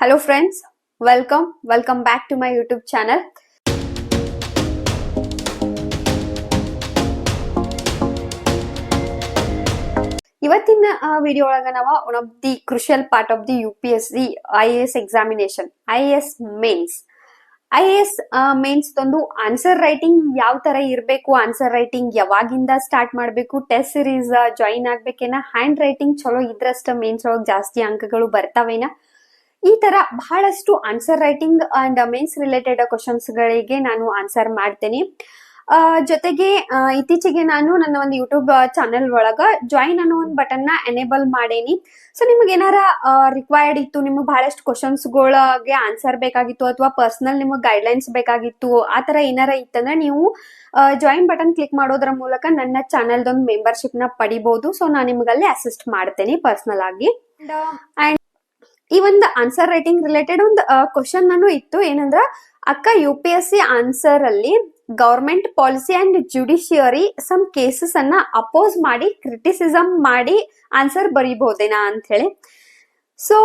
Hello friends welcome welcome back to my YouTube channel. ಇವತ್ತಿನ video ಒಳಗ ನಾವ one of the crucial part of the U P S the I S examination I S mains I S mains ತಂದು answer writing ಯಾವ ತರ ಇರಬೇಕು answer writing ಯಾವಾಗಿಂದ start ಮಾಡಬೇಕು test series join ಆಗ್ಬೇಕೇನ ಹ್ಯಾಂಡ್ ರೈಟಿಂಗ್ ಚಲೋ ಇದ್ರಷ್ಟ ಮೇನ್ಸ್ ಒಳಗೆ ಜಾಸ್ತಿ ಅಂಕಗಳು ಬರ್ತಾವೇನ? ಈ ತರ ಬಹಳಷ್ಟು answer writing and mains related questions ಗಳಿಗೆ ನಾನು ಆನ್ಸರ್ ಮಾಡ್ತೇನೆ. ಜೊತೆಗೆ ಇತ್ತೀಚೆಗೆ ನಾನು ನನ್ನ ಒಂದು ಯೂಟ್ಯೂಬ್ ಚಾನೆಲ್ ಒಳಗ ಜಾಯಿನ್ ಅನ್ನೋ ಒಂದು ಬಟನ್ನ ಎನೇಬಲ್ ಮಾಡೇನಿ. ಸೊ ನಿಮ್ಗೆ ಏನಾರ ರಿಕ್ವೈರ್ಡ್ ಇತ್ತು ನಿಮ್ಗೆ ಬಹಳಷ್ಟು ಕ್ವಶನ್ಸ್ ಗಳಿಗೆ ಆನ್ಸರ್ ಬೇಕಾಗಿತ್ತು ಅಥವಾ ಪರ್ಸನಲ್ ನಿಮಗೆ ಗೈಡ್ಲೈನ್ಸ್ ಬೇಕಾಗಿತ್ತು ಆ ತರ ಏನಾರ ಇತ್ತಂದ್ರೆ ನೀವು ಜಾಯಿನ್ ಬಟನ್ ಕ್ಲಿಕ್ ಮಾಡೋದ್ರ ಮೂಲಕ ನನ್ನ ಚಾನೆಲ್ದೊಂದು ಮೆಂಬರ್ಶಿಪ್ನ ಪಡಿಬಹುದು ಸೊ ನಾನು ನಿಮ್ಗೆ ಅಲ್ಲಿ ಅಸಿಸ್ಟ್ ಮಾಡ್ತೇನೆ ಪರ್ಸನಲ್ ಆಗಿ. ಅಂಡ್ ಈ ಒಂದು ಆನ್ಸರ್ ರೈಟಿಂಗ್ ರಿಲೇಟೆಡ್ ಒಂದು ಕ್ವಶನ್ ನಾನು ಇತ್ತು. ಏನಂದ್ರ, ಅಕ್ಕ U P S C answer ಅಲ್ಲಿ government policy and judiciary some cases ಅನ್ನ ಅಪೋಸ್ ಮಾಡಿ ಕ್ರಿಟಿಸಿಸಮ್ ಮಾಡಿ ಆನ್ಸರ್ ಬರೀಬಹುದೇನಾ ಅಂತ ಹೇಳಿ ಸೊ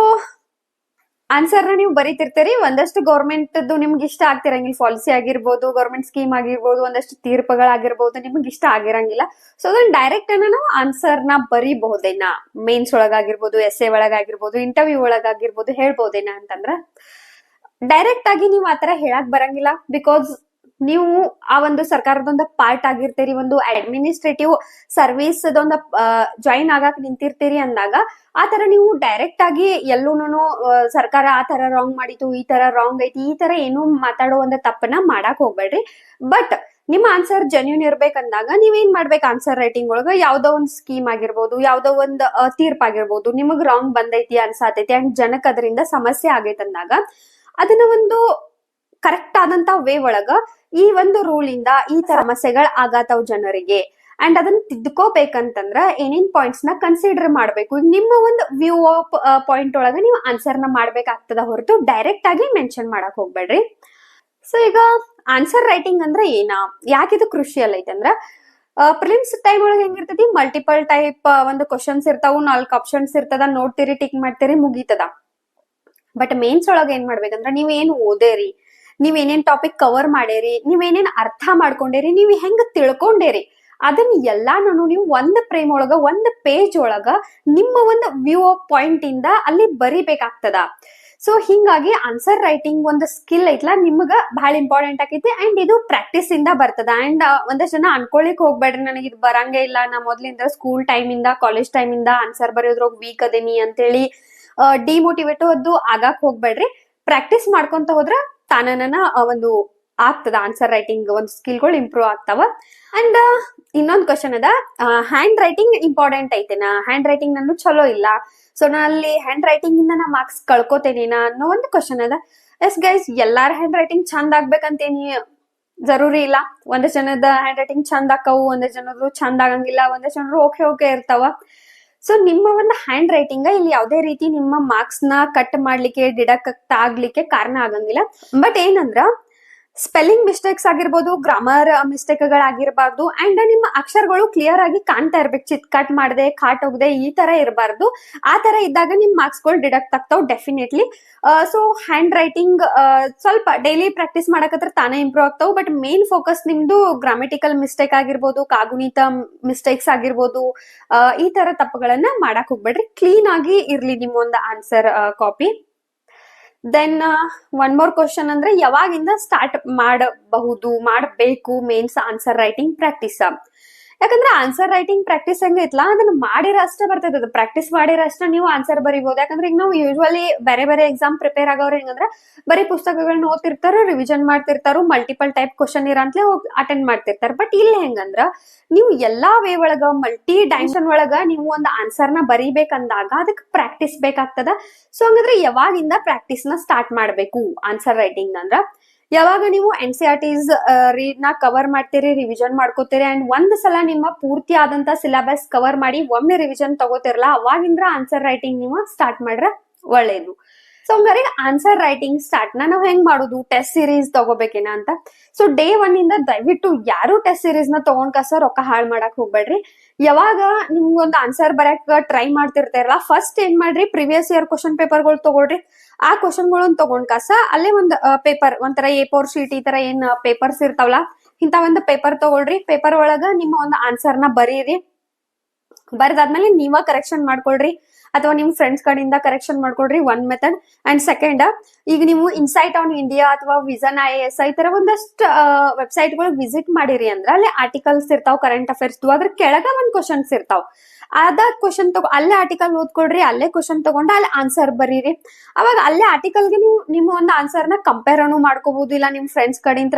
ಆನ್ಸರ್ನ ನೀವು ಬರೀತಿರ್ತೀರಿ. ಒಂದಷ್ಟು ಗೌರ್ಮೆಂಟ್ ನಿಮ್ಗೆ ಇಷ್ಟ ಆಗ್ತಿರಂಗಿಲ್ಲ. ಪಾಲಿಸಿ ಆಗಿರ್ಬೋದು ಗೌರ್ಮೆಂಟ್ ಸ್ಕೀಮ್ ಆಗಿರ್ಬೋದು, ಒಂದಷ್ಟು ತೀರ್ಪುಗಳಾಗಿರ್ಬೋದು ನಿಮ್ಗೆ ಇಷ್ಟ ಆಗಿರಂಗಿಲ್ಲ. ಸೊ ಅದನ್ನ ಡೈರೆಕ್ಟ್ ಅನ್ನ ನಾವು ಆನ್ಸರ್ನ ಬರೀಬಹುದೇನಾ? ಮೇನ್ಸ್ ಒಳಗಾಗಿರ್ಬೋದು ಎಸ್ ಎ ಒಳಗಾಗಿರ್ಬೋದು ಇಂಟರ್ವ್ಯೂ ಒಳಗಾಗಿರ್ಬೋದು ಹೇಳ್ಬೋದೇನಾ ಅಂತಂದ್ರ ಡೈರೆಕ್ಟ್ ಆಗಿ ನೀವು ಆತರ ಹೇಳಕ್ ಬರಂಗಿಲ್ಲ. ಬಿಕಾಸ್ ನೀವು ಆ ಒಂದು ಸರ್ಕಾರದೊಂದು ಪಾರ್ಟ್ ಆಗಿರ್ತೀರಿ, ಒಂದು ಅಡ್ಮಿನಿಸ್ಟ್ರೇಟಿವ್ ಸರ್ವಿಸ್ ಒಂದು ಜಾಯಿನ್ ಆಗಕ್ ನಿಂತಿರ್ತೀರಿ ಅಂದಾಗ, ಆ ತರ ನೀವು ಡೈರೆಕ್ಟ್ ಆಗಿ ಎಲ್ಲೂನು ಸರ್ಕಾರ ಆ ತರ ರಾಂಗ್ ಮಾಡಿತು, ಈ ತರ ರಾಂಗ್ ಐತಿ, ಈ ತರ ಏನು ಮಾತಾಡೋ ಒಂದು ತಪ್ಪನ್ನ ಮಾಡಕ್ ಹೋಗ್ಬೇಡ್ರಿ. ಬಟ್ ನಿಮ್ಮ ಆನ್ಸರ್ ಜೆನ್ಯೂನ್ ಇರ್ಬೇಕಂದಾಗ ನೀವೇನ್ ಮಾಡ್ಬೇಕು ಆನ್ಸರ್ ರೈಟಿಂಗ್ ಒಳಗ? ಯಾವ್ದೋ ಒಂದು ಸ್ಕೀಮ್ ಆಗಿರ್ಬೋದು, ಯಾವ್ದೋ ಒಂದು ತೀರ್ಪ್ ಆಗಿರ್ಬೋದು, ನಿಮಗ್ ರಾಂಗ್ ಬಂದೈತಿ ಅನ್ಸಾತೈತಿ ಅಂಡ್ ಜನಕ್ ಅದರಿಂದ ಸಮಸ್ಯೆ ಆಗೈತಂದಾಗ, ಅದನ್ನ ಒಂದು ಕರೆಕ್ಟ್ ಆದಂತ ವೇ ಒಳಗ ಈ ಒಂದು ರೂಲ್ ಇಂದ ಈ ತರ ಸಮಸ್ಯೆಗಳು ಆಗತಾವ್ ಜನರಿಗೆ. ಅಂಡ್ ಅದನ್ನ ತಿದ್ಕೋಬೇಕಂತಂದ್ರ ಏನೇನ್ ಪಾಯಿಂಟ್ಸ್ನ ಕನ್ಸಿಡರ್ ಮಾಡ್ಬೇಕು. ನಿಮ್ಮ ಒಂದು ವ್ಯೂ ಪಾಯಿಂಟ್ ಒಳಗ ನೀವು ಆನ್ಸರ್ನ ಮಾಡ್ಬೇಕಾಗ್ತದ ಹೊರತು ಡೈರೆಕ್ಟ್ ಆಗಿ ಮೆನ್ಷನ್ ಮಾಡಕ್ ಹೋಗ್ಬೇಡ್ರಿ. ಸೊ ಈಗ ಆನ್ಸರ್ ರೈಟಿಂಗ್ ಅಂದ್ರೆ ಏನ? ಯಾಕಿದು ಕ್ರುಷಿಯಲ್ ಐತೆ ಐತಂದ್ರ ಪ್ರಿಲಿಮ್ಸ್ ಟೈಮ್ ಒಳಗೆ ಹೆಂಗಿರ್ತೈತಿ? ಮಲ್ಟಿಪಲ್ ಟೈಪ್ ಒಂದು ಕ್ವಶನ್ಸ್ ಇರ್ತಾವು, ನಾಲ್ಕು ಆಪ್ಷನ್ಸ್ ಇರ್ತದ, ನೋಡ್ತೀರಿ ಟಿಕ್ ಮಾಡ್ತೀರಿ, ಮುಗೀತದ. ಬಟ್ ಮೇನ್ಸ್ ಒಳಗ ಏನ್ ಮಾಡ್ಬೇಕಂದ್ರ ನೀವ್ ಏನ್ ಓದೇರಿ? ನೀವ್ ಏನೇನ್ ಟಾಪಿಕ್ ಕವರ್ ಮಾಡೇರಿ, ನೀವ್ ಏನೇನ್ ಅರ್ಥ ಮಾಡ್ಕೊಂಡೇರಿ, ನೀವ್ ಹೆಂಗ್ ತಿಳ್ಕೊಂಡೇರಿ? ಅದನ್ನ ಎಲ್ಲಾನು ನೀವು ಒಂದ್ ಫ್ರೇಮ್ ಒಳಗ, ಒಂದ್ ಪೇಜ್ ಒಳಗ ನಿಮ್ಮ ಒಂದು ವ್ಯೂ ಆಫ್ ಪಾಯಿಂಟ್ ಇಂದ ಅಲ್ಲಿ ಬರಿಬೇಕಾಗ್ತದ. ಸೊ ಹಿಂಗಾಗಿ ಆನ್ಸರ್ ರೈಟಿಂಗ್ ಒಂದು ಸ್ಕಿಲ್ ಐತ್ಲಾ, ನಿಮ್ಗ ಬಹಳ ಇಂಪಾರ್ಟೆಂಟ್ ಆಕೈತಿ ಅಂಡ್ ಇದು ಪ್ರಾಕ್ಟೀಸ್ ಇಂದ ಬರ್ತದ. ಅಂಡ್ ಒಂದಷ್ಟು ಜನ ಅನ್ಕೊಳಿಕ್ ಹೋಗ್ಬೇಡ್ರಿ ನನಗೆ, ಇದು ಬರಂಗೇ ಇಲ್ಲ, ನಾ ಮೊದ್ಲಿಂದ ಸ್ಕೂಲ್ ಟೈಮ್ ಇಂದ ಕಾಲೇಜ್ ಟೈಮ್ ಇಂದ ಆನ್ಸರ್ ಬರೆಯೋದ್ರಾಗ ವೀಕ್ ಅದೇನಿ ಅಂತೇಳಿ ಡಿಮೋಟಿವೇಟ್ ಅದು ಆಗಾಕ್ ಹೋಗ್ಬೇಡ್ರಿ. ಪ್ರಾಕ್ಟೀಸ್ ಮಾಡ್ಕೊಂತ ಹೋದ್ರ ತಾನನ ಒಂದು ಆಗ್ತದ ಆನ್ಸರ್ ರೈಟಿಂಗ್ ಒಂದು ಸ್ಕಿಲ್ಗಳು ಇಂಪ್ರೂವ್ ಆಗ್ತಾವ. ಅಂಡ್ ಇನ್ನೊಂದ್ ಕ್ವಶನ್ ಅದ ಹ್ಯಾಂಡ್ ರೈಟಿಂಗ್ ಇಂಪಾರ್ಟೆಂಟ್ ಐತೆನಾ ಹ್ಯಾಂಡ್ ರೈಟಿಂಗ್ ನಾನು ಚಲೋ ಇಲ್ಲ. ಸೊ ನಾ ಅಲ್ಲಿ ಹ್ಯಾಂಡ್ ರೈಟಿಂಗ್ ಇಂದ ನಾ ಮಾರ್ಕ್ಸ್ ಕಳ್ಕೊತೇನೇನಾ ಅನ್ನೋ ಒಂದು ಕ್ವಶನ್ ಅದ. ಎಸ್ ಗೈಸ್ ಎಲ್ಲಾರ ಹ್ಯಾಂಡ್ ರೈಟಿಂಗ್ ಚಂದ ಆಗ್ಬೇಕಂತೇನಿ. ಜರೂರಿ ಇಲ್ಲ. ಒಂದಷ್ಟು ಜನದ ಹ್ಯಾಂಡ್ ರೈಟಿಂಗ್ ಚಂದ ಆಕವು ಒಂದಷ್ಟು ಜನರು ಚಂದ ಆಗಂಗಿಲ್ಲ ಒಂದಷ್ಟು ಜನರು ಓಕೆ ಓಕೆ ಇರ್ತಾವ. ಸೊ ನಿಮ್ಮ ಒಂದು ಹ್ಯಾಂಡ್ ರೈಟಿಂಗ್ ಇಲ್ಲಿ ಯಾವುದೇ ರೀತಿ ನಿಮ್ಮ ಮಾರ್ಕ್ಸ್ನ ಕಟ್ ಮಾಡ್ಲಿಕ್ಕೆ ಡಿಡಕ್ಟ್ ಆಗ್ಲಿಕ್ಕೆ ಕಾರಣ ಆಗಂಗಿಲ್ಲ. ಬಟ್ ಏನಂದ್ರ ಸ್ಪೆಲ್ಲಿಂಗ್ ಮಿಸ್ಟೇಕ್ಸ್ ಆಗಿರ್ಬೋದು ಗ್ರಾಮರ್ ಮಿಸ್ಟೇಕ್ಗಳಾಗಿರಬಾರ್ದು ಅಂಡ್ ನಿಮ್ಮ ಅಕ್ಷರಗಳು ಕ್ಲಿಯರ್ ಆಗಿ ಕಾಣ್ತಾ ಇರ್ಬೇಕು. ಚಿತ್ ಕಟ್ ಮಾಡದೆ, ಕಾಟ್ ಹೋಗದೆ, ಈ ತರ ಇರಬಾರ್ದು. ಆ ತರ ಇದ್ದಾಗ ನಿಮ್ ಮಾರ್ಕ್ಸ್ಗಳು ಡಿಡಕ್ಟ್ ಆಗ್ತಾವ್ ಡೆಫಿನೆಟ್ಲಿ ಸೊ ಹ್ಯಾಂಡ್ ರೈಟಿಂಗ್ ಸ್ವಲ್ಪ ಡೈಲಿ ಪ್ರಾಕ್ಟೀಸ್ ಮಾಡಕತ್ರ ತಾನೇ ಇಂಪ್ರೂವ್ ಆಗ್ತಾವ್ ಬಟ್ ಮೇನ್ ಫೋಕಸ್ ನಿಮ್ದು ಗ್ರಾಮೆಟಿಕಲ್ ಮಿಸ್ಟೇಕ್ ಆಗಿರ್ಬೋದು, ಕಾಗುಣಿತ ಮಿಸ್ಟೇಕ್ಸ್ ಆಗಿರ್ಬೋದು ಈ ತರ ತಪ್ಪುಗಳನ್ನ ಮಾಡಕ್ ಹೋಗ್ಬೇಡ್ರಿ. ಕ್ಲೀನ್ ಆಗಿ ಇರ್ಲಿ ನಿಮ್ಮ ಒಂದು answer copy then one more question ಅಂದ್ರೆ ಯಾವಾಗಿಂದ ಸ್ಟಾರ್ಟ್ ಮಾಡಬಹುದು ಮಾಡಬೇಕು ಮೇನ್ಸ್ ಆನ್ಸರ್ ರೈಟಿಂಗ್ ಪ್ರಾಕ್ಟೀಸ್ ಯಾಕಂದ್ರೆ ಆನ್ಸರ್ ರೈಟಿಂಗ್ ಪ್ರಾಕ್ಟೀಸ್ ಹೆಂಗೈತ್ಲಾ ಅದನ್ನ ಮಾಡಿರೋ ಅಷ್ಟೇ ಬರ್ತೈತೆ ಅದು. ಪ್ರಾಕ್ಟೀಸ್ ಮಾಡಿರೋ ನೀವು ಆನ್ಸರ್ ಬರಿಬಹುದು ಯಾಕಂದ್ರೆ ಈಗ ನಾವು ಯೂಶ್ವಲಿ ಬೇರೆ ಬೇರೆ ಎಕ್ಸಾಮ್ ಪ್ರಿಪೇರ್ ಆಗೋರು ಹೆಂಗಂದ್ರೆ ಬರೀ ಪುಸ್ತಕಗಳನ್ನ ಓದ್ತಿರ್ತಾರೋ ರಿವಿಷನ್ ಮಾಡ್ತಿರ್ತಾರೋ ಮಲ್ಟಿಪಲ್ ಟೈಪ್ ಕ್ವಶನ್ ಇರಂತಲೇ ಅಟೆಂಡ್ ಮಾಡ್ತಿರ್ತಾರೆ. ಬಟ್ ಇಲ್ಲಿ ಹೆಂಗಂದ್ರ ನೀವು ಎಲ್ಲಾ ವೇ ಒಳಗ ಮಲ್ಟಿ ಡೈಮೆನ್ಷನ್ ಒಳಗ ನೀವು ಒಂದು ಆನ್ಸರ್ನ ಬರಿಬೇಕಂದಾಗ ಅದಕ್ಕೆ ಪ್ರಾಕ್ಟೀಸ್ ಬೇಕಾಗ್ತದ. ಸೊ ಹಂಗಂದ್ರೆ ಯಾವಾಗಿಂದ ಪ್ರಾಕ್ಟೀಸ್ನ ಸ್ಟಾರ್ಟ್ ಮಾಡಬೇಕು ಆನ್ಸರ್ ರೈಟಿಂಗ್ ಅಂದ್ರ? ಯಾವಾಗ ನೀವು ಎನ್ ಸಿ ಆರ್ ಟಿಸ್ನ ಕವರ್ ಮಾಡ್ತೀರಿ ರಿವಿಷನ್ ಮಾಡ್ಕೋತೀರಿ ಅಂಡ್ ಒಂದ್ ಸಲ ನಿಮ್ಮ ಪೂರ್ತಿ ಆದಂತ ಸಿಲೆಬಸ್ ಕವರ್ ಮಾಡಿ ಒಮ್ಮೆ ರಿವಿಷನ್ ತಗೋತಿರಲ್ಲ ಅವಾಗಿಂದ್ರ ಆನ್ಸರ್ ರೈಟಿಂಗ್ ನೀವು ಸ್ಟಾರ್ಟ್ ಮಾಡ್ರ ಒಳ್ಳೇದು. ಸೊ ಹಂಗಾರೆ ಆನ್ಸರ್ ರೈಟಿಂಗ್ ಸ್ಟಾರ್ಟ್ನ ನಾವ್ ಹೆಂಗ್ ಮಾಡೋದು? ಟೆಸ್ಟ್ ಸೀರೀಸ್ ತಗೋಬೇಕೇನ ಅಂತ? ಸೊ ಡೇ ಒನ್ ಇಂದ ದಯವಿಟ್ಟು ಯಾರು ಟೆಸ್ಟ್ ಸೀರೀಸ್ನ ತಗೊಂಡ್ ಕಸ ರೊಕ್ಕ ಹಾಳು ಮಾಡಕ್ ಹೋಗ್ಬೇಡ್ರಿ. ಯಾವಾಗ ನಿಮ್ಗೊಂದು ಆನ್ಸರ್ ಬರಕ್ ಟ್ರೈ ಮಾಡ್ತಿರ್ತಾರಲ್ಲ ಫಸ್ಟ್ ಏನ್ ಮಾಡ್ರಿ ಪ್ರಿವಿಯಸ್ ಇಯರ್ ಕ್ವಶನ್ ಪೇಪರ್ಗಳು ತಗೊಳ್ರಿ. ಆ ಕ್ವಶನ್ಗಳನ್ನ ತಗೊಂಡ್ ಕಾಸ, ಅಲ್ಲೇ ಒಂದ್ ಪೇಪರ್ ಒಂಥರ ಎ ಫೋರ್ ಶೀಟ್ ಈ ತರ ಏನ್ ಪೇಪರ್ಸ್ ಇರ್ತಾವಲ್ಲ, ಇಂತ ಒಂದು ಪೇಪರ್ ತಗೊಳ್ರಿ. ಪೇಪರ್ ಒಳಗ ನಿಮ್ಮ ಒಂದು ಆನ್ಸರ್ನ ಬರೀರಿ. ಬರ್ದಾದ್ಮೇಲೆ ನೀವ ಕರೆಕ್ಷನ್ ಮಾಡ್ಕೊಳ್ರಿ. ಅಥವಾ ನಿಮ್ ಫ್ರೆಂಡ್ಸ್ ಕಡೆಯಿಂದ ಕರೆಕ್ಷನ್ ಮಾಡ್ಕೊಡ್ರಿ ಒನ್ ಮೆಥಡ್ ಅಂಡ್ ಸೆಕೆಂಡ್ ಈಗ ನೀವು ಇನ್ಸೈಟ್ ಆನ್ ಇಂಡಿಯಾ ಅಥವಾ ವಿಸನ್ ಐ ಎಸ್ ಈ ತರ ಒಂದಷ್ಟು ವೆಬ್ಸೈಟ್ಗಳು ವಿಸಿಟ್ ಮಾಡಿರಿ ಅಂದ್ರೆ ಅಲ್ಲಿ ಆರ್ಟಿಕಲ್ಸ್ ಇರ್ತಾವ ಕರೆಂಟ್ ಅಫೇರ್ಸ್ ಅದ್ರ ಕೆಳಗ ಒಂದ್ ಕ್ವಶನ್ಸ್ ಇರ್ತಾವ. ಅದ ಕ್ವಶನ್ ತಗೋ, ಅಲ್ಲೇ ಆರ್ಟಿಕಲ್ ಓದ್ಕೊಳ್ರಿ, ಅಲ್ಲೇ ಕ್ವಶನ್ ತಗೊಂಡ ಅಲ್ಲಿ ಆನ್ಸರ್ ಬರೀರಿ. ಅವಾಗ ಅಲ್ಲೇ ಆರ್ಟಿಕಲ್ಗೆ ನೀವು ನಿಮ್ಮ ಒಂದು ಆನ್ಸರ್ನ ಕಂಪೇರ್ ಅನ್ನು ಮಾಡ್ಕೋಬಹುದು ಇಲ್ಲ ನಿಮ್ ಫ್ರೆಂಡ್ಸ್ ಕಡೆಯಿಂದ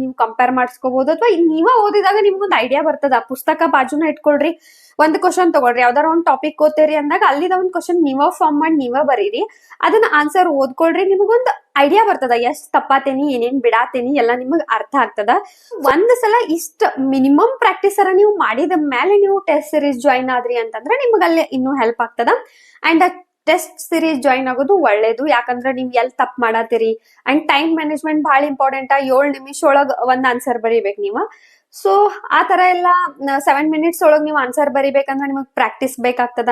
ನೀವು ಕಂಪೇರ್ ಮಾಡಿಸ್ಕೋಬಹುದು ಅಥವಾ ನೀವ ಓದಿದಾಗ ನಿಮ್ಗೊಂದು ಐಡಿಯಾ ಬರ್ತದ. ಪುಸ್ತಕ ಬಾಜುನ ಇಟ್ಕೊಳ್ರಿ, ಒಂದ್ ಕ್ವಶನ್ ತಗೊಳ್ರಿ, ಯಾವ್ದಾರ ಒಂದ್ ಟಾಪಿಕ್ ಓದ್ತೀರಿ ಅಂದಾಗ ಅಲ್ಲಿದ ಒಂದ್ ಕ್ವಶನ್ ನೀವ ಫಾರ್ಮ್ ಮಾಡಿ, ನೀವ ಬರೀರಿ. ಅದನ್ನ ಆನ್ಸರ್ ಓದ್ಕೊಳ್ರಿ, ನಿಮಗೊಂದ್ ಐಡಿಯಾ ಬರ್ತದ, ಎಷ್ಟ್ ತಪ್ಪಾತೇನಿ, ಏನೇನ್ ಬಿಡಾತೇನಿ, ಎಲ್ಲ ನಿಮಗ್ ಅರ್ಥ ಆಗ್ತದ. ಒಂದ್ ಸಲ ಇಷ್ಟ ಮಿನಿಮಮ್ ಪ್ರಾಕ್ಟೀಸ್ ಅರ ನೀವು ಮಾಡಿದ ಮೇಲೆ ನೀವು ಟೆಸ್ಟ್ ಸೀರೀಸ್ ಜಾಯಿನ್ ಆದ್ರಿ ಅಂತಂದ್ರೆ ನಿಮ್ಗೆ ಅಲ್ಲಿ ಇನ್ನೂ ಹೆಲ್ಪ್ ಆಗ್ತದ. ಅಂಡ್ ಟೆಸ್ಟ್ ಸೀರೀಸ್ ಜಾಯಿನ್ ಆಗೋದು ಒಳ್ಳೇದು, ಯಾಕಂದ್ರೆ ನೀವ್ ಎಲ್ ತಪ್ಪು ಮಾಡತ್ತೀರಿ ಅಂಡ್ ಟೈಮ್ ಮ್ಯಾನೇಜ್ಮೆಂಟ್ ಬಹಳ ಇಂಪಾರ್ಟೆಂಟ್ ಏಳು ನಿಮಿಷ ಒಳಗ್ ಒಂದ್ ಆನ್ಸರ್ ಬರೀಬೇಕು ನೀವು. ಸೊ ಆ ತರ ಎಲ್ಲ ಸೆವೆನ್ ಮಿನಿಟ್ಸ್ ಒಳಗೆ ನೀವು ಆನ್ಸರ್ ಬರಿಬೇಕಂದ್ರೆ ನಿಮಗ್ ಪ್ರಾಕ್ಟೀಸ್ ಬೇಕಾಗ್ತದ.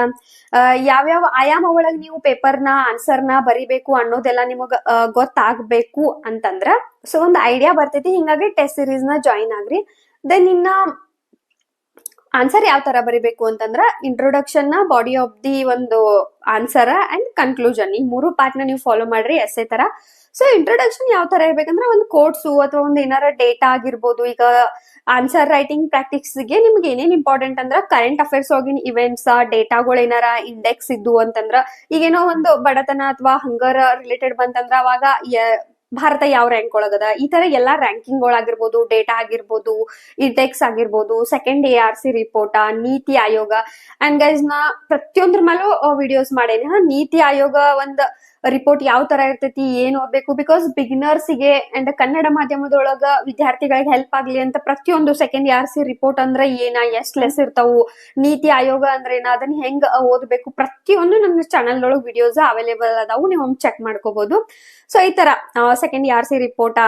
ಯಾವ್ಯಾವ ಆಯಾಮ ಒಳಗೆ ನೀವು ಪೇಪರ್ನ ಆನ್ಸರ್ನ ಬರಿಬೇಕು ಅನ್ನೋದೆಲ್ಲ ನಿಮಗೆ ಗೊತ್ತಾಗಬೇಕು ಅಂತಂದ್ರ ಸೊ ಒಂದ್ ಐಡಿಯಾ ಬರ್ತೈತಿ, ಹಿಂಗಾಗಿ ಟೆಸ್ಟ್ ಸಿರೀಸ್ನ ಜಾಯಿನ್ ಆಗ್ರಿ. ದೆನ್ ಇನ್ನ ಆನ್ಸರ್ ಯಾವ ತರ ಬರಿಬೇಕು ಅಂತಂದ್ರ ಇಂಟ್ರೊಡಕ್ಷನ್ನ ಬಾಡಿ ಆಫ್ ದಿ ಒಂದು ಆನ್ಸರ್ ಅಂಡ್ ಕನ್ಕ್ಲೂಷನ್ ಈ ಮೂರು ಪಾರ್ಟ್ನ ನೀವು ಫಾಲೋ ಮಾಡ್ರಿ ಎಸ್ಸೆ ತರ. ಸೊ ಇಂಟ್ರೊಡಕ್ಷನ್ ಯಾವ ತರ ಇರ್ಬೇಕಂದ್ರೆ ಒಂದು ಕೋರ್ಸು ಅಥವಾ ಒಂದು ಏನಾರ ಡೇಟಾ ಆಗಿರ್ಬೋದು. ಈಗ ಆನ್ಸರ್ ರೈಟಿಂಗ್ ಪ್ರಾಕ್ಟೀಸ್ಗೆ ನಿಮ್ಗೆ ಏನೇನ್ ಇಂಪಾರ್ಟೆಂಟ್ ಅಂದ್ರ ಕರೆಂಟ್ ಅಫೇರ್ಸ್ ಹೋಗಿನ ಇವೆಂಟ್ಸ್ ಡೇಟಾಗಳು ಏನಾರ ಇಂಡೆಕ್ಸ್ ಇದ್ದು ಅಂತಂದ್ರ ಈಗೇನೋ ಒಂದು ಬಡತನ ಅಥವಾ ಹಂಗರ್ ರಿಲೇಟೆಡ್ ಬಂತಂದ್ರ ಅವಾಗ ಭಾರತ ಯಾವ ರ್ಯಾಂಕ್ ಒಳಗದ? ಈ ತರ ಎಲ್ಲಾ ರ್ಯಾಂಕಿಂಗ್ ಗಳಾಗಿರ್ಬೋದು ಡೇಟಾ ಆಗಿರ್ಬೋದು ಇಂಟೆಕ್ಸ್ ಆಗಿರ್ಬೋದು second A R C report NITI Aayog. And guys ನಾ ಪ್ರತಿಯೊಂದ್ರ ಮೇಲೂ ವಿಡಿಯೋಸ್ ಮಾಡೇನಿ. ನೀತಿ ಆಯೋಗ ಒಂದ್ ರಿಪೋರ್ಟ್ ಯಾವ ತರ ಇರ್ತೈತಿ, ಏನ್ ಓದ್ಬೇಕು? ಬಿಕಾಸ್ ಬಿಗಿನರ್ಸ್ಗೆ ಅಂಡ್ ಕನ್ನಡ ಮಾಧ್ಯಮದೊಳಗ ವಿದ್ಯಾರ್ಥಿಗಳಿಗೆ ಹೆಲ್ಪ್ ಆಗ್ಲಿ ಅಂತ ಪ್ರತಿಯೊಂದು ಸೆಕೆಂಡ್ ಆರ್ ಸಿ ರಿಪೋರ್ಟ್ ಅಂದ್ರ ಏನ, ಎಷ್ಟ್ ಲೆಸ್ ಇರ್ತಾವು, ನೀತಿ ಆಯೋಗ ಅಂದ್ರೆ ಏನ, ಅದನ್ನ ಹೆಂಗ್ ಓದ್ಬೇಕು? ಪ್ರತಿಯೊಂದು ನಮ್ಮ ಚಾನಲ್ ಒಳಗ್ ವಿಡಿಯೋಸ್ ಅವೈಲೇಬಲ್ ಅದಾವು, ನೀವು ಚೆಕ್ ಮಾಡ್ಕೋಬಹುದು ಸೊ ಈ ತರ second R C report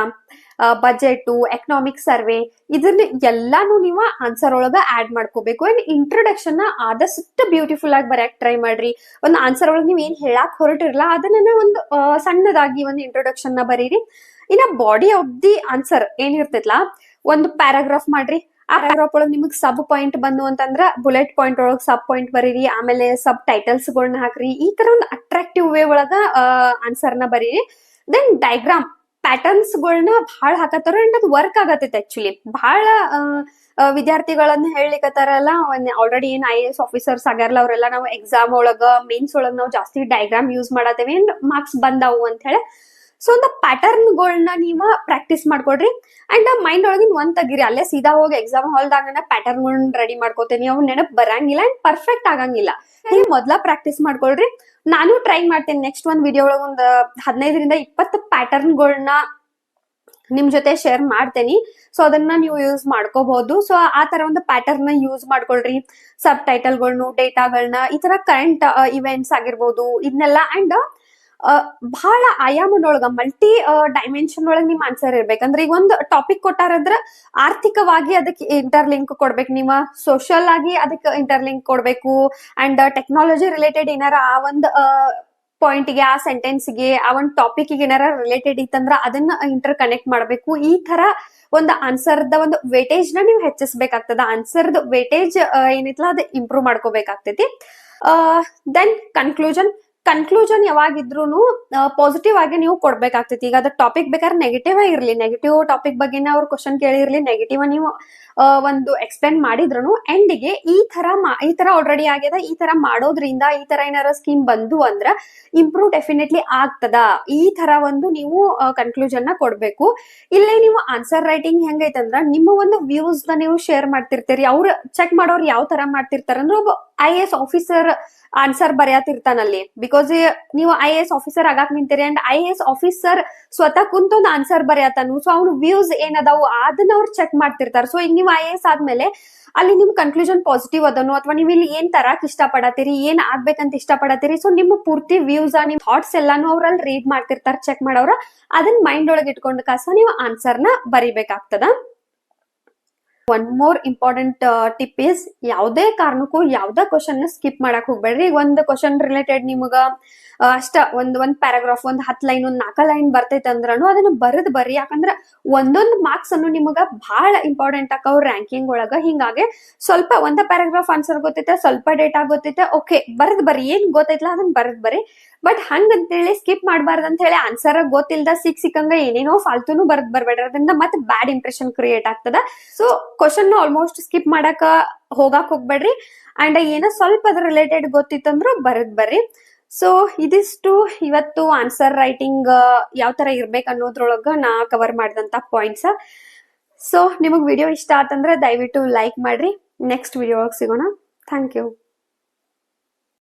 budget economic survey ಇದ್ರಲ್ಲಿ ಎಲ್ಲಾನು ನೀವು ಆನ್ಸರ್ ಒಳಗ ಆಡ್ ಮಾಡ್ಕೋಬೇಕು. ಅಂಡ್ ಇಂಟ್ರೊಡಕ್ಷನ್ನ ಆದಷ್ಟು ಬ್ಯೂಟಿಫುಲ್ ಆಗಿ ಬರಕ್ ಟ್ರೈ ಮಾಡ್ರಿ. ಒಂದು ಆನ್ಸರ್ ಒಳಗೆ ನೀವ್ ಏನ್ ಹೇಳಕ್ ಹೊರಟಿರಲ್ಲ ಅದನ್ನ ಒಂದು ಸಣ್ಣದಾಗಿ ಒಂದು ಇಂಟ್ರೊಡಕ್ಷನ್ನ ಬರೀರಿ. ಇನ್ನ ಬಾಡಿ ಆಫ್ ದಿ ಆನ್ಸರ್ ಏನಿರ್ತೈತ್ಲಾ, ಒಂದು ಪ್ಯಾರಾಗ್ರಾಫ್ ಮಾಡ್ರಿ. ಆ ಪ್ಯಾರಾಗ್ರಾಫ್ ಒಳಗೆ ನಿಮಗೆ ಸಬ್ ಪಾಯಿಂಟ್ ಬಂದು ಅಂತಂದ್ರ ಬುಲೆಟ್ ಪಾಯಿಂಟ್ ಒಳಗೆ ಸಬ್ ಪಾಯಿಂಟ್ ಬರೀರಿ, ಆಮೇಲೆ ಸಬ್ ಟೈಟಲ್ಸ್ ಗಳನ್ನ ಹಾಕ್ರಿ. ಈ ತರ ಒಂದು ಅಟ್ರಾಕ್ಟಿವ್ ವೇ ಒಳಗ ಆನ್ಸರ್ನ ಬರೀರಿ. ದೆನ್ ಡೈಗ್ರಾಮ್ ಪ್ಯಾಟರ್ನ್ಸ್ ಗಳನ್ನ ಬಹಳ ಹಾಕತ್ತಾರ ಅಂಡ್ ಅದು ವರ್ಕ್ ಆಗತ್ತೈತೆ ಆಕ್ಚುಲಿ ಬಹಳ ವಿದ್ಯಾರ್ಥಿಗಳನ್ನ ಹೇಳಿಕತ್ತಾರಲ್ಲ ಆಲ್ರೆಡಿ ಏನ್ ಐ ಎಸ್ ಆಫೀಸರ್ಸ್ ಆಗ್ಯಾರಲ್ಲ, ಅವರೆಲ್ಲ ನಾವು ಎಕ್ಸಾಮ್ ಒಳಗ ಮೇನ್ಸ್ ಒಳಗ ನಾವು ಜಾಸ್ತಿ ಡಯಾಗ್ರಾಮ್ ಯೂಸ್ ಮಾಡತ್ತೇವೆ ಅಂಡ್ ಮಾರ್ಕ್ಸ್ ಬಂದಾವು ಅಂತ ಹೇಳಿ ಸೊ ಒಂದು ಪ್ಯಾಟರ್ನ್ ನೀವು ಪ್ರಾಕ್ಟೀಸ್ ಮಾಡ್ಕೊಡ್ರಿ ಅಂಡ್ ಮೈಂಡ್ ಒಳಗಿನ ಒಂದ್ ತೆಗಿರಿ. ಅಲ್ಲೇ ಸೀದಾ ಹೋಗಿ ಎಕ್ಸಾಮ್ ಹಾಲ್ದಾಗ ಪ್ಯಾಟರ್ನ್ ಗಳನ್ನ ರೆಡಿ ಮಾಡ್ಕೋತೀನಿ. ಅವ್ ನೆನಪ್ ಬರಂಗಿಲ್ಲ ಅಂಡ್ ಪರ್ಫೆಕ್ಟ್ ಆಗಂಗಿಲ್ಲ. ನೀವು ಮೊದ್ಲ ಪ್ರಾಕ್ಟೀಸ್ ಮಾಡ್ಕೊಳ್ರಿ. ನಾನು ಟ್ರೈ ಮಾಡ್ತೀನಿ ನೆಕ್ಸ್ಟ್ ಒಂದ್ ವಿಡಿಯೋ ಒಳಗೆ ಒಂದು ಹದಿನೈದರಿಂದ ಇಪ್ಪತ್ತು ಪ್ಯಾಟರ್ನ್ಗಳನ್ನ ನಿಮ್ ಜೊತೆ ಶೇರ್ ಮಾಡ್ತೇನೆ. ಸೊ ಅದನ್ನ ನೀವು ಯೂಸ್ ಮಾಡ್ಕೋಬಹುದು ಸೊ ಆ ತರ ಒಂದು ಪ್ಯಾಟರ್ನ್ ಯೂಸ್ ಮಾಡ್ಕೊಳ್ರಿ. ಸಬ್ ಟೈಟಲ್ಗಳನ್ನ ಡೇಟಾಗಳನ್ನ ಈ ತರ ಕರೆಂಟ್ ಇವೆಂಟ್ಸ್ ಆಗಿರ್ಬೋದು ಇದನ್ನೆಲ್ಲ ಅಂಡ್ ಬಹಳ ಆಯಾಮದೊಳಗ ಮಲ್ಟಿ ಡೈಮೆನ್ಷನ್ ಒಳಗ ನಿಮ್ ಆನ್ಸರ್ ಇರ್ಬೇಕಂದ್ರೆ ಈಗ ಒಂದು ಟಾಪಿಕ್ ಕೊಟ್ಟಾರಂದ್ರ ಆರ್ಥಿಕವಾಗಿ ಅದಕ್ಕೆ ಇಂಟರ್ಲಿಂಕ್ ಕೊಡ್ಬೇಕು. ನೀವ ಸೋಷಿಯಲ್ ಆಗಿ ಅದಕ್ಕೆ ಇಂಟರ್ಲಿಂಕ್ ಕೊಡ್ಬೇಕು. ಅಂಡ್ ಟೆಕ್ನಾಲಜಿ ರಿಲೇಟೆಡ್ ಏನಾರ ಆ ಒಂದು ಪಾಯಿಂಟ್ಗೆ ಆ ಸೆಂಟೆನ್ಸ್ಗೆ ಆ ಒಂದು ಟಾಪಿಕ್ ಏನಾರ ರಿಲೇಟೆಡ್ ಇತ್ತಂದ್ರ ಅದನ್ನ ಇಂಟರ್ ಕನೆಕ್ಟ್ ಮಾಡ್ಬೇಕು. ಈ ತರ ಒಂದು ಆನ್ಸರ್ ದ ಒಂದು ವೇಟೇಜ್ನ ನೀವು ಹೆಚ್ಚಿಸಬೇಕಾಗ್ತದ. ಆನ್ಸರ್ ವೇಟೇಜ್ ಏನಿತ್ತಲ್ಲ, ಅದ ಇಂಪ್ರೂವ್ ಮಾಡ್ಕೋಬೇಕಾಗ್ತೈತಿ. ದೆನ್ ಕನ್ಕ್ಲೂಷನ್ ಕನ್ಕ್ಲೂಷನ್ ಯಾವಾಗಿದ್ರು ಪಾಸಿಟಿವ್ ಆಗಿ ನೀವು ಕೊಡ್ಬೇಕಾಗ್ತೈತಿ. ಈಗ ಅದ್ರ ಟಾಪಿಕ್ ಬೇಕಾದ್ರೆ ನೆಗೆಟಿವ್ ಇರ್ಲಿ. ನೆಗೆಟಿವ್ ಟಾಪಿಕ್ ಬಗ್ಗೆ ಅವ್ರ ಕ್ವಶನ್ ಕೇಳಿರ್ಲಿ ನೆಗೆಟಿವ್ ನೀವು ಒಂದು ಎಕ್ಸ್ಪ್ಲೇನ್ ಮಾಡಿದ್ರು ಎಂಡಿಗೆ ಈ ತರ ಈ ತರ ಆಲ್ರೆಡಿ ಆಗ್ಯದ ಈ ತರ ಮಾಡೋದ್ರಿಂದ ಈ ತರ ಏನಾರ ಸ್ಕೀಮ್ ಬಂದು ಅಂದ್ರ ಇಂಪ್ರೂವ್ ಡೆಫಿನೆಟ್ಲಿ ಆಗ್ತದ. ಈ ತರ ಒಂದು ನೀವು ಕನ್ಕ್ಲೂಷನ್ನ ಕೊಡ್ಬೇಕು. ಇಲ್ಲೇ ನೀವು ಆನ್ಸರ್ ರೈಟಿಂಗ್ ಹೆಂಗೈತಂದ್ರ, ನಿಮ್ಮ ಒಂದು ವ್ಯೂಸ್ನ ನೀವು ಶೇರ್ ಮಾಡ್ತಿರ್ತೀರಿ. ಅವ್ರು ಚೆಕ್ ಮಾಡೋರು ಯಾವ ತರ ಮಾಡ್ತಿರ್ತಾರ ಅಂದ್ರೆ ಒಬ್ಬ ಐ ಎಸ್ ಆಫೀಸರ್ ಆನ್ಸರ್ ಬರೆಯತಿರ್ತಾನಲ್ಲಿ. ಬಿಕಾಸ್ ನೀವು ಐ ಎಸ್ ಆಫೀಸರ್ ಆಗಾಕ್ ನಿಂತೀರಿ ಅಂಡ್ ಐ ಎಸ್ ಆಫೀಸರ್ ಸ್ವತಃ ಕುಂತೊಂದು ಆನ್ಸರ್ ಬರೆಯತಾನು. ಸೊ ಅವ್ನ ವ್ಯೂಸ್ ಏನದಾವು ಅದನ್ನ ಅವ್ರು ಚೆಕ್ ಮಾಡ್ತಿರ್ತಾರ. ಸೊ ಈಗ ನೀವು ಐ ಎಸ್ ಆದ್ಮೇಲೆ ಅಲ್ಲಿ ನಿಮ್ ಕನ್ಕ್ಲೂಷನ್ ಪಾಸಿಟಿವ್ ಅದನು ಅಥವಾ ನೀವು ಇಲ್ಲಿ ಏನ್ ತರಕ್ ಇಷ್ಟ ಪಡತ್ತೀರಿ ಏನ್ ಆಗ್ಬೇಕಂತ ಇಷ್ಟ ಪಡತ್ತೀರಿ ಸೊ ನಿಮ್ಮ ಪೂರ್ತಿ ವ್ಯೂಸ್ ನಿಮ್ ಥಾಟ್ಸ್ ಎಲ್ಲಾನು ಅವ್ರಲ್ಲಿ ರೀಡ್ ಮಾಡ್ತಿರ್ತಾರ ಚೆಕ್ ಮಾಡೋರ. ಅದನ್ನ ಮೈಂಡ್ ಒಳಗೆ ಇಟ್ಕೊಂಡ್ ಕಾಸ ನೀವು ಆನ್ಸರ್ನ ಬರಿಬೇಕಾಗ್ತದ. One more important tip is ಯಾವುದೇ ಕಾರಣಕ್ಕೂ ಯಾವ್ದೇ ಕ್ವಶನ್ ಸ್ಕಿಪ್ ಮಾಡಕ್ ಹೋಗ್ಬೇಡ್ರಿ. ಒಂದ್ ಕ್ವಶನ್ ರಿಲೇಟೆಡ್ ನಿಮಗ ಅಷ್ಟ ಒಂದ್ ಒಂದ್ ಪ್ಯಾರಾಗ್ರಾಫ್ ಒಂದ್ ಹತ್ ಲೈನ್ ಒಂದ್ ನಾಲ್ಕ ಲೈನ್ ಬರ್ತೈತೆ ಅಂದ್ರೂ ಅದನ್ನ ಬರದ್ ಬರ್ರಿ. ಯಾಕಂದ್ರ ಒಂದೊಂದ್ ಮಾರ್ಕ್ಸ್ ಅನ್ನು ನಿಮಗ ಬಹಳ ಇಂಪಾರ್ಟೆಂಟ್ ಆಕಾವ್ ರ್ಯಾಂಕಿಂಗ್ ಒಳಗ ಹಿಂಗಾಗಿ ಸ್ವಲ್ಪ ಒಂದ ಪ್ಯಾರಾಗ್ರಾಫ್ ಆನ್ಸರ್ ಗೊತ್ತೈತೆ, ಸ್ವಲ್ಪ ಡೇಟಾ ಗೊತ್ತೈತೆ ಓಕೆ ಬರದ್ ಬರ್ರಿ. ಏನ್ ಗೊತ್ತೈತಲ್ಲ ಅದನ್ನ ಬರದ್ ಬರ್ರಿ. ಬಟ್ ಹಂಗಂತೇಳಿ ಸ್ಕಿಪ್ ಮಾಡಬಾರ್ದು ಅಂತ ಹೇಳಿ ಆನ್ಸರ್ ಗೊತ್ತಿಲ್ದ ಸಿಕ್ ಸಿಕ್ಕಂಗ ಏನೇನೋ ಫಾಲ್ತುನು ಬರದ್ ಬರ್ಬೇಡ್ರಿ. ಅದರಿಂದ ಮತ್ತೆ ಬ್ಯಾಡ್ ಇಂಪ್ರೆಷನ್ ಕ್ರಿಯೇಟ್ ಆಗ್ತದ. ಸೊ ಕ್ವಶನ್ ಆಲ್ಮೋಸ್ಟ್ ಸ್ಕಿಪ್ ಮಾಡಕ ಹೋಗಾಕ್ ಹೋಗ್ಬೇಡ್ರಿ. ಅಂಡ್ ಏನೋ ಸ್ವಲ್ಪ ಅದ್ರ ರಿಲೇಟೆಡ್ ಗೊತ್ತಿತ್ತಂದ್ರು ಬರದ್ ಬರ್ರಿ. ಸೊ ಇದಿಷ್ಟು ಇವತ್ತು ಆನ್ಸರ್ ರೈಟಿಂಗ್ ಯಾವ ತರ ಇರ್ಬೇಕು ಅನ್ನೋದ್ರೊಳಗ ನಾ ಕವರ್ ಮಾಡಿದಂತ ಪಾಯಿಂಟ್ಸ್ ಸೊ ನಿಮಗ್ ವಿಡಿಯೋ ಇಷ್ಟ ಆತಂದ್ರೆ ದಯವಿಟ್ಟು ಲೈಕ್ ಮಾಡ್ರಿ. ನೆಕ್ಸ್ಟ್ ವಿಡಿಯೋ ಒಳಗೆ ಸಿಗೋಣ. Thank you